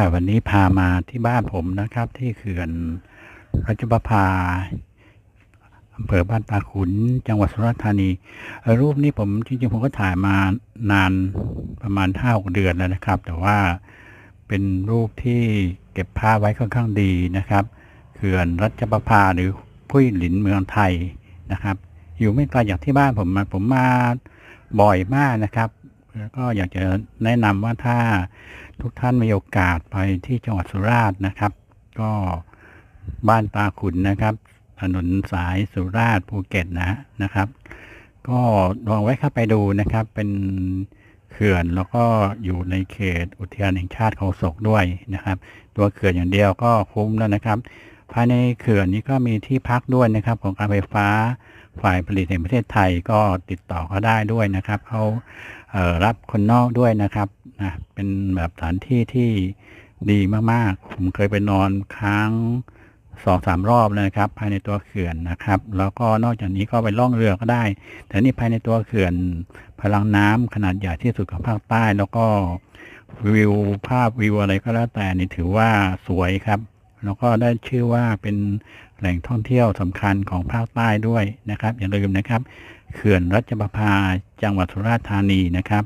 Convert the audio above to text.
ค่ะวันนี้พามาที่บ้านผมนะครับ ที่เขื่อนรัชประภาอำเภอบ้านตาขุน จังหวัดสุราษฎร์ธานี รูปนี้ผมจริงๆผมก็ถ่ายมานานประมาณห้าหกเดือนแล้วนะครับ แต่ว่าเป็นรูปที่เก็บภาพไว้ค่อนข้างดีนะครับ เขื่อนรัชประภาหรือพุ้ยหลินเมืองไทยนะครับ อยู่ไม่ไกลจากที่บ้านผมมาผมมาบ่อยมากนะครับ แล้วก็อยากจะแนะนำว่าถ้า ทุกท่านมีโอกาสไปที่จังหวัดสุราษฎร์นะครับ ก็บ้านตาขุนนะครับ ถนนสายสุราษฎร์ภูเก็ตนะนะครับ ก็ลองไว้เข้าไปดูนะครับ เป็น เขื่อนแล้วก็อยู่ในเขตอุทยานแห่งชาติเขาศกด้วยนะครับ ตัวเขื่อนอย่างเดียวก็คุ้มแล้วนะครับภายในเขื่อนนี้ก็มีที่พักด้วยนะครับ ของการไฟฟ้าฝ่ายผลิตแห่งประเทศไทยก็ติดต่อเขาได้ด้วยนะครับเขาเรับคนนอกด้วยนะครับนะเป็นแบบสถานที่ที่ดีมากๆ ผมเคยไปนอนค้าง สองสามรอบเลยนะครับ ภายในตัวเขื่อนนะครับ แล้วก็นอกจากนี้ก็ไปล่องเรือก็ได้ แต่นี่ภายในตัวเขื่อนพลังน้ำขนาดใหญ่ที่สุดของภาคใต้ แล้วก็วิวภาพวิวอะไรก็แล้วแต่นี่ถือว่าสวยครับ แล้วก็ได้ชื่อว่าเป็นแหล่งท่องเที่ยวสำคัญของภาคใต้ด้วยนะครับ อย่าลืมนะครับ เขื่อนรัชประภาจังหวัดสุราษฎร์ธานีนะครับ